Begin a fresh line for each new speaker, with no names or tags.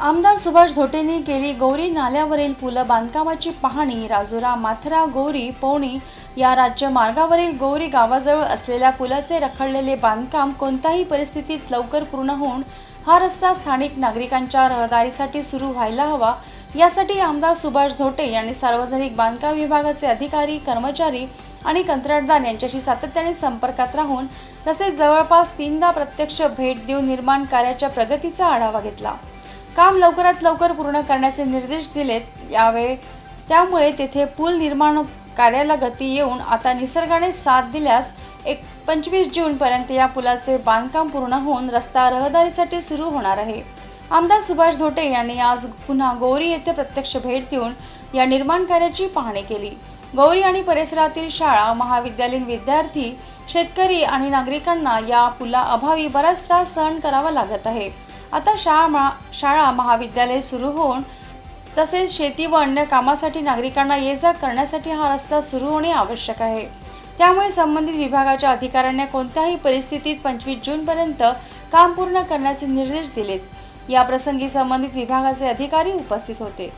आमदार सुभाष धोटेंनी केली गौरी नाल्यावरील पुलं बांधकामाची पाहणी राजुरा माथरा गौरी पवणी या राज्य मार्गावरील गौरी गावाजवळ असलेल्या पुलाचे रखडलेले बांधकाम कोणत्याही परिस्थितीत लवकर पूर्ण होऊन हा रस्ता स्थानिक नागरिकांच्या रहदारीसाठी सुरू व्हायला हवा. यासाठी आमदार सुभाष धोटे यांनी सार्वजनिक बांधकाम विभागाचे अधिकारी कर्मचारी आणि कंत्राटदार यांच्याशी सातत्याने संपर्कात राहून तसेच जवळपास तीनदा प्रत्यक्ष भेट देऊन निर्माण कार्याच्या प्रगतीचा आढावा घेतला. काम लवकरात लवकर पूर्ण करण्याचे निर्देश दिलेत यावेळी त्यामुळे तेथे पूल निर्माण कार्याला गती येऊन आता निसर्गाने साथ दिल्यास एक पंचवीस जूनपर्यंत या पुलाचे बांधकाम पूर्ण होऊन रस्ता रहदारीसाठी सुरू होणार आहे. आमदार सुभाष धोटे यांनी आज पुन्हा गौरी येथे प्रत्यक्ष भेट देऊन या निर्माण कार्याची पाहणी केली. गौरी आणि परिसरातील शाळा महाविद्यालयीन विद्यार्थी शेतकरी आणि नागरिकांना या पुला अभावी बराच त्रास सहन करावा लागत आहे. आता शाळा शाळा महाविद्यालय सुरू होऊन तसेच शेती व अन्य कामासाठी नागरिकांना ये जा करण्यासाठी हा रस्ता सुरू होणे आवश्यक आहे. त्यामुळे संबंधित विभागाच्या अधिकाऱ्यांनी कोणत्याही परिस्थितीत पंचवीस जूनपर्यंत काम पूर्ण करण्याचे निर्देश दिलेत. या प्रसंगी संबंधित विभागाचे अधिकारी उपस्थित होते.